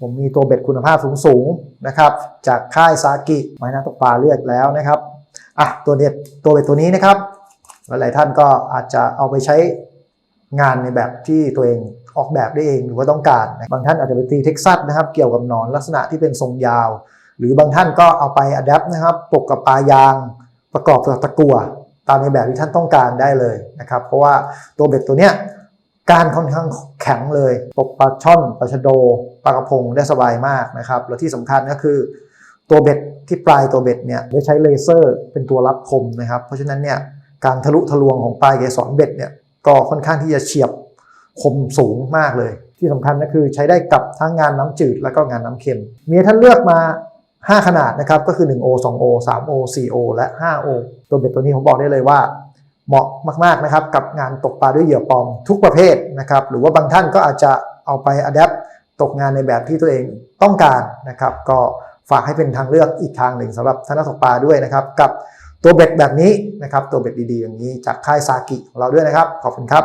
ผมมีตัวเบ็ดคุณภาพสูงๆนะครับ จากค่ายซากิไม้น้ำตกปลาเลือกแล้วนะครับอะตัวเด็ดตัวเบ็ดตัวนี้นะครับหลายๆท่านก็อาจจะเอาไปใช้งานในแบบที่ตัวเองออกแบบได้เองหรือว่าต้องการบางท่านอาจจะไปตีเท็กซัสนะครับ เกี่ยวกับหนอนลักษณะที่เป็นทรงยาว หรือบางท่านก็เอาไปอัดแอปนะครับตกกับปลายางประกอบกับตะกั่วตามในแบบที่ท่านต้องการได้เลยนะครับ เพราะว่าตัวเบ็ดตัวเนี้ย การค่อนข้างแข็งเลยตกปลาช่อนปลาชะโดปลากระพงได้สบายมากนะครับ แล้วที่สำคัญก็คือ ตัวเบ็ดที่ปลายตัวเบ็ดเนี่ยได้ใช้เลเซอร์เป็นตัวรับคมนะครับ เพราะฉะนั้นเนี่ยการทะลุทะลวงของปลายเกสรเบ็ดเนี่ยก็ค่อนข้างที่จะเฉียบคมสูงมากเลย ที่สำคัญก็คือใช้ได้กับทั้งงานน้ำจืดแล้วก็งานน้ำเค็ม มีให้ท่านเลือกมา 5 ขนาดนะครับก็คือ 1O 2O 3O 4O และ 5O ตัวเบ็ดตัวนี้ผมบอกได้เลยว่า เหมาะมากๆนะครับกับงานตกปลาด้วยเหยื่อปลอมทุกประเภทนะครับหรือว่าบางท่านก็อาจจะเอาไปอัดแอปตกงานในแบบที่ตัวเองต้องการนะครับ ก็ฝากให้เป็นทางเลือกอีกทางหนึ่งสำหรับท่านนักตกปลาด้วยนะครับกับตัวเบ็ดแบบนี้นะครับตัวเบ็ดดีๆอย่างนี้จากค่ายซากิของเราด้วยนะครับ ขอบคุณครับ